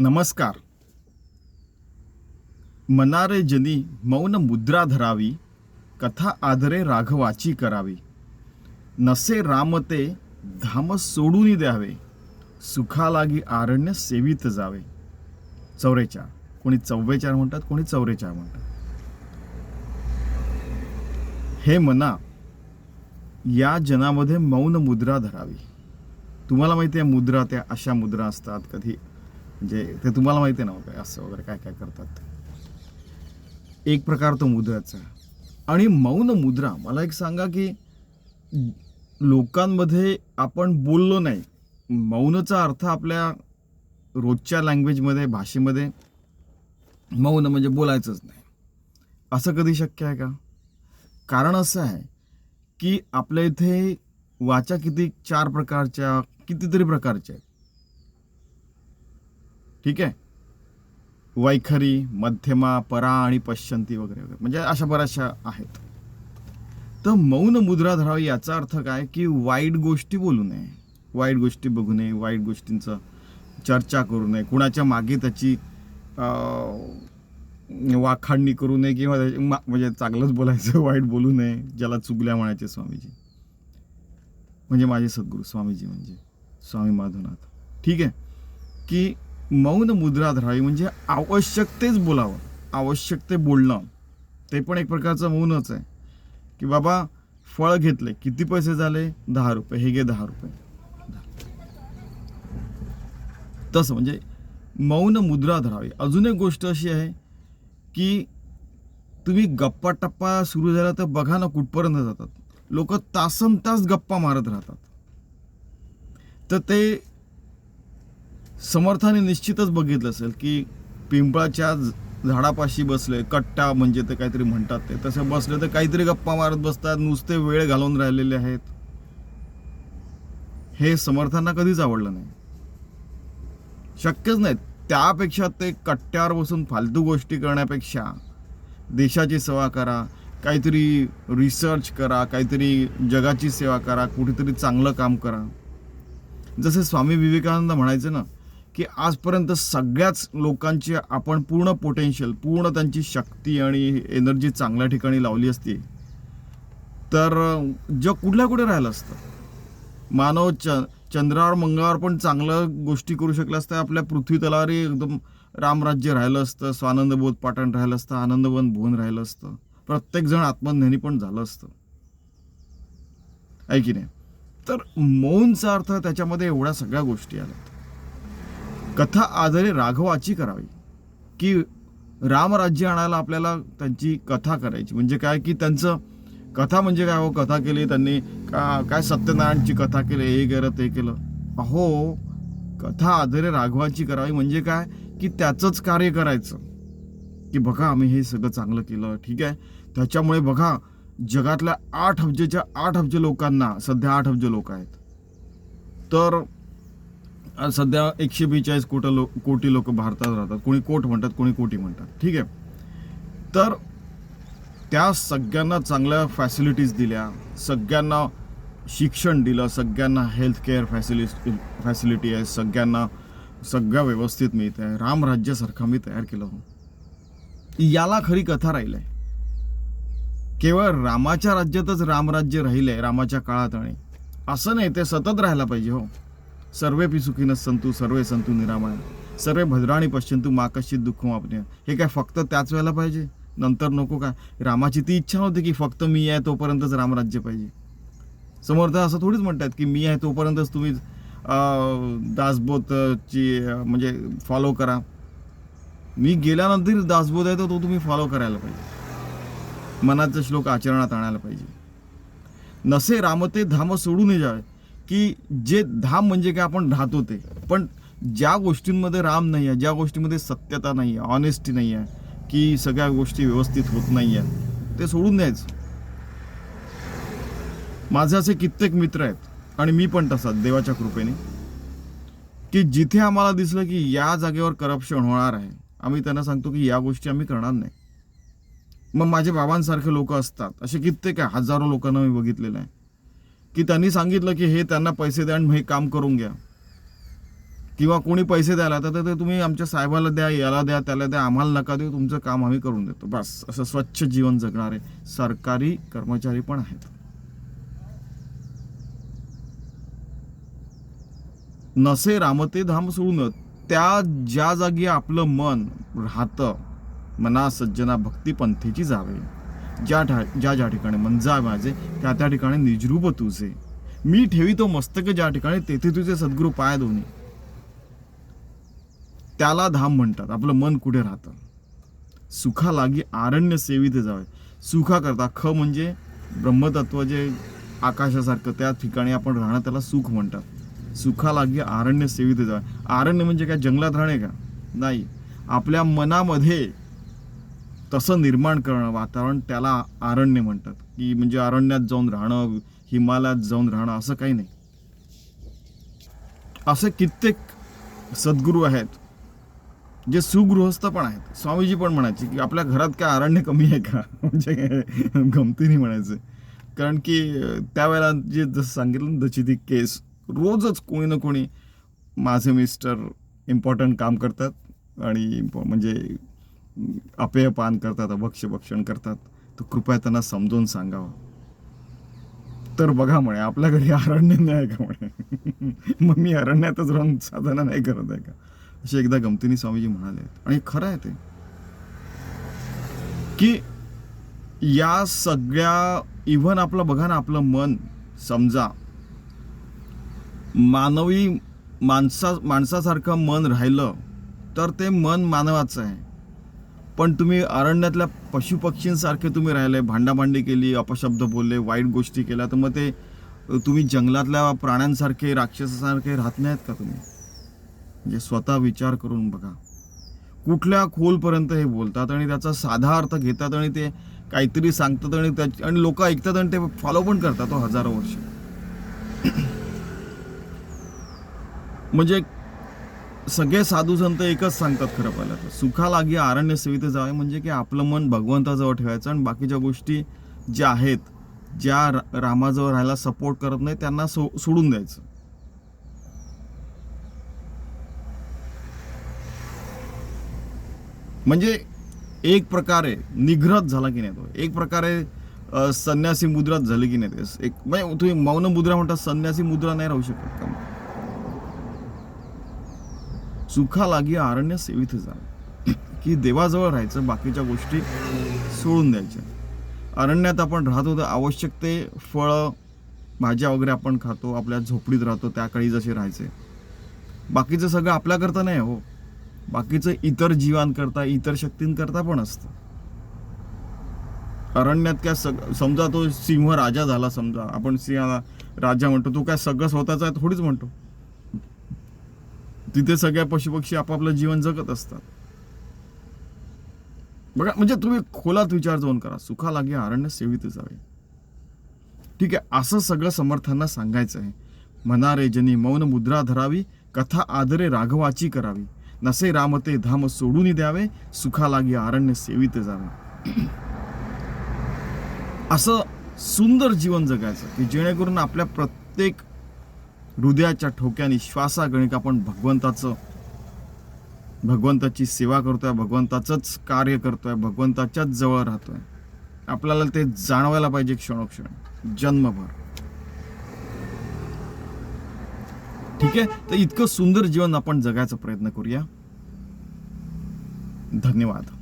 नमस्कार. मनारे जनी मौन मुद्रा धरावी कथा आदरे राघवाची करावी. नसे राम ते धाम सोडून द्यावे सुखालागी आरण्य सेवित जावे. चौरेचार कोणी चव्वेचार म्हणतात कोणी चौरेचार म्हणतात. हे मना या जनामध्ये मौन मुद्रा धरावी. तुम्हाला माहिती आहे मुद्रा त्या अशा मुद्रा असतात कधी म्हणजे ते तुम्हाला माहिती आहे ना काय असं वगैरे काय काय करतात. एक प्रकार तो मुद्राचा. आणि मौन मुद्रा मला एक सांगा की लोकांमध्ये आपण बोललो नाही मौनचा अर्थ आपल्या रोजच्या लँग्वेजमध्ये भाषेमध्ये मौन म्हणजे बोलायचंच नाही. असं कधी शक्य आहे का? कारण असं आहे की आपल्या इथे वाचा किती चार प्रकारच्या कितीतरी प्रकारच्या आहेत. ठीक आहे? वैखरी मध्यमा परा आणि पश्चंती वगैरे वगैरे. म्हणजे अशा बऱ्याचशा आहेत. तर मौन मुद्रा धरावी याचा अर्थ काय? की वाईट गोष्टी बोलू नये. वाईट गोष्टी बघू नये. वाईट गोष्टींचं चर्चा करू नये. कुणाच्या मागे त्याची वाखाडणी करू नये किंवा मा- म्हणजे चांगलंच बोलायचं वाईट बोलू नये ज्याला चुगल्या म्हणायचे स्वामीजी. म्हणजे माझे सद्गुरू स्वामीजी म्हणजे स्वामी माधवनाथ ठीक आहे? की मौन मुद्रा धरावी म्हणजे आवश्यक तेच बोलावं. आवश्यक ते बोलणं. ते पण एक प्रकारचं मौनच आहे. की बाबा फळ घेतले किती पैसे झाले? दहा रुपये. हे घे दहा रुपये. तसं म्हणजे मौन मुद्रा धरावी. अजून एक गोष्ट अशी आहे की तुम्ही गप्पा टप्पा सुरू झाला तर बघा ना कुठपर्यंत जातात. लोक तासन तास गप्पा मारत राहतात. तर ते समर्थाने निश्चितच बघितलं असेल की पिंपळाच्या झाडापाशी बसले कट्टा म्हणजे ते काहीतरी म्हणतात ते. तसे बसले तर काहीतरी गप्पा मारत बसतात नुसते वेळ घालवून राहिलेले आहेत. हे समर्थांना कधीच आवडलं नाही. शक्यच नाही त्यापेक्षा ते कट्ट्यावर बसून फालतू गोष्टी करण्यापेक्षा देशाची सेवा करा काहीतरी रिसर्च करा काहीतरी जगाची सेवा करा कुठेतरी चांगलं काम करा. जसे स्वामी विवेकानंद म्हणायचे ना की आजपर्यंत सगळ्याच लोकांची आपण पूर्ण पोटेन्शियल पूर्ण त्यांची शक्ती आणि एनर्जी चांगल्या ठिकाणी लावली असती तर जग कुठल्या कुठे राहिलं असतं? मानव च चंद्रावर मंगळावर पण चांगलं गोष्टी करू शकल्या असत्या आपल्या पृथ्वी तलावरही एकदम रामराज्य राहिलं असतं स्वानंदबोध पाटण राहिलं असतं आनंदवन भुवन राहिलं असतं प्रत्येकजण आत्मज्ञानी पण झालं असतं. आहे की नाही? तर मौनचा अर्थ त्याच्यामध्ये एवढ्या सगळ्या गोष्टी आल्या. कथा आधारे राघवाची करावी. की रामराज्य आणायला आपल्याला त्यांची कथा करायची. म्हणजे काय? की त्यांचं कथा म्हणजे काय? हो कथा केली त्यांनी का काय सत्यनारायणची कथा केली हे केलं ते केलं. अहो कथा आधारे राघवाची करावी म्हणजे काय? की त्याचंच कार्य करायचं. की बघा आम्ही हे सगळं चांगलं केलं ठीक आहे? त्याच्यामुळे बघा जगातल्या आठ अब्जेच्या आठ अब्ज लोकांना सध्या आठ अब्ज लोक आहेत. तर सध्या एकशे बेचाळीस कोटी लोक कोटी लोक भारतात राहतात. कोणी कोट म्हणतात कोणी कोटी म्हणतात. ठीक आहे? तर त्या सगळ्यांना चांगल्या फॅसिलिटीज दिल्या सगळ्यांना शिक्षण दिलं सगळ्यांना हेल्थ केअर फॅसिलिटी फॅसिलिटी आहे सगळ्यांना सगळ्या व्यवस्थित मिळत आहे रामराज्यासारखा मी तयार केलं हो याला खरी कथा राहील आहे केवळ रामाच्या राज्यातच रामराज्य राहिलं आहे रामाच्या काळात आणि. असं नाही ते सतत राहायला पाहिजे हो. सर्वे पी संतू सर्वे संतू निरामय। सर्वे भद्राणी पश्चिंतू मा दुःख आपणे हे काय फक्त त्याच वेळेला पाहिजे? नंतर नको काय? रामाची ती इच्छा नव्हती की फक्त मी आहे तोपर्यंतच रामराज्य पाहिजे. समर्थ असं थोडीच म्हणतात की मी आहे तोपर्यंतच तुम्ही दासबोधची म्हणजे फॉलो करा. मी गेल्यानंतर दासबोध आहे तर तो तुम्ही फॉलो करायला पाहिजे. मनाचा श्लोक आचरणात आणायला पाहिजे. नसे रामते धाम सोडून जावे. की जे धाम म्हणजे काय आपण राहतो ते. पण ज्या गोष्टींमध्ये राम नाही आहे ज्या गोष्टीमध्ये सत्यता नाही आहे ऑनेस्टी नाही आहे की सगळ्या गोष्टी व्यवस्थित होत नाही आहेत ते सोडून द्यायचं. माझे असे कित्येक मित्र आहेत आणि मी पण तसाच देवाच्या कृपेने की जिथे आम्हाला दिसलं की या जागेवर करप्शन होणार आहे आम्ही त्यांना सांगतो की या गोष्टी आम्ही करणार नाही. मग माझे बाबांसारखे लोक असतात असे कित्येक आहे हजारो लोकांना मी बघितलेलं आहे. की त्यांनी सांगितलं की हे त्यांना पैसे द्या आणि हे काम करून घ्या. किंवा कोणी पैसे द्यायला तर ते तुम्ही आमच्या साहेबाला द्या याला द्या त्याला द्या आम्हाला नका देऊ तुमचं काम आम्ही करून देतो. बस असं स्वच्छ जीवन जगणारे सरकारी कर्मचारी पण आहेत. नसे रामते धाम सोडून त्या ज्या जागी आपलं मन राहतं मना सज्जना भक्तिपंथीची जावे. ज्या ठा ज्या ज्या ठिकाणी मन जा माझे त्या त्या ठिकाणी निजरूप तुझे मी ठेवितो मस्तक ज्या ठिकाणी तेथे तुझे सद्गुरू पाय दोन्ही त्याला धाम म्हणतात. आपलं मन कुठे राहतं? सुखा लागी आरण्य सेवित जावे. सुखा करता ख म्हणजे ब्रह्मतत्व जे आकाशासारखं त्या ठिकाणी आपण राहणं त्याला सुख म्हणतात. सुखा लागी आरण्य सेवित जावे. आरण्य म्हणजे काय? जंगलात राहणे का? नाही. आपल्या मनामध्ये तसं निर्माण करणं वातावरण त्याला आरण्य म्हणतात. की म्हणजे अरण्यात जाऊन राहणं हिमालयात जाऊन राहणं असं काही नाही. असे कित्येक सद्गुरू आहेत जे सुगृहस्थ पण आहेत. स्वामीजी पण म्हणायचे की आपल्या घरात काय अरण्य कमी आहे का? म्हणजे गमतीने म्हणायचं. कारण की त्यावेळेला जे जसं सांगितलं ना ती केस रोजच कोणी ना कोणी माझे मिस्टर इम्पॉर्टंट काम करतात. आणि म्हणजे अपेयपान करतात भक्ष्यभक्षण करतात तर कृपया त्यांना समजून सांगावं. तर बघा म्हणे आपल्या घरी अरण्य नाही का म्हणे? मग मी अरण्यातच राहून साधना नाही करत आहे का? असे एकदा गमतीने स्वामीजी म्हणाले. आणि खरं आहे ते. की या सगळ्या इव्हन आपलं बघा ना आपलं मन समजा मानवी माणसा माणसासारखं मन राहिलं तर ते मन मानवाचं आहे. पण तुम्ही अरण्यातल्या पशुपक्षींसारखे तुम्ही राहिले भांडाभांडी केली अपशब्द बोलले वाईट गोष्टी केल्या तर मग ते तुम्ही जंगलातल्या प्राण्यांसारखे राक्षसासारखे राहत नाहीत का तुम्ही? म्हणजे स्वतः विचार करून बघा. कुठल्या खोलपर्यंत हे बोलतात आणि त्याचा साधा अर्थ घेतात आणि ते काहीतरी सांगतात आणि त्या आणि लोक ऐकतात आणि ते फॉलो पण करतात तो हजारो वर्ष. म्हणजे सगळे साधू संत एकच सांगतात खरं पाहिलं तर. सुखा लागी अरण्य सेवित जावे म्हणजे की आपलं मन भगवंताजवळ ठेवायचं आणि बाकीच्या गोष्टी ज्या आहेत ज्या रामाजवळ राहायला सपोर्ट करत नाही त्यांना सो सोडून द्यायचं. म्हणजे एक प्रकारे निग्रहत झाला की नाही तो? एक प्रकारे संन्यासी मुद्रात झाली की नाही ते? एक म्हणजे तुम्ही मौन मुद्रा म्हणता संन्यासी मुद्रा नाही राहू शकत का? सुखा लागी अरण्य सेवित जा की देवाजवळ राहायचं बाकीच्या गोष्टी सोडून द्यायच्या. अरण्यात आपण राहतो तर आवश्यक ते फळं भाज्या वगैरे आपण खातो आपल्या झोपडीत राहतो त्याकाळी जसे राहायचे. बाकीचं सगळं आपल्याकरता नाही हो. बाकीचं इतर जीवांकरता इतर शक्तींकरता पण असतं. अरण्यात काय सग समजा तो सिंह राजा झाला समजा आपण सिंहाला राजा म्हणतो तो काय सगळं स्वतःचा आहे थोडीच म्हणतो. तिथे सगळ्या पशुपक्षी आपापलं जीवन जगत असतात. बघा म्हणजे तुम्ही खोलात विचार जाऊन करा. सुखा लागे अरण्य सेवित जावे. ठीक आहे असं सगळं समर्थांना सांगायचं आहे. म्हणारे जनी मौन मुद्रा धरावी कथा आदरे राघवाची करावी. नसे रामते धाम सोडून द्यावे सुखा लागी अरण्य सेवित जावे. असं सुंदर जीवन जगायचं की जेणेकरून आपल्या प्रत्येक हृदयाच्या ठोक्याने श्वासागणिक आपण भगवंताचं भगवंताची सेवा करतोय भगवंताचंच कार्य करतोय भगवंताच्याच जवळ राहतोय. आपल्याला ते जाणवायला पाहिजे क्षणोक्षण. जन्मभर. ठीक आहे? तर इतकं सुंदर जीवन आपण जगायचा प्रयत्न करूया. धन्यवाद.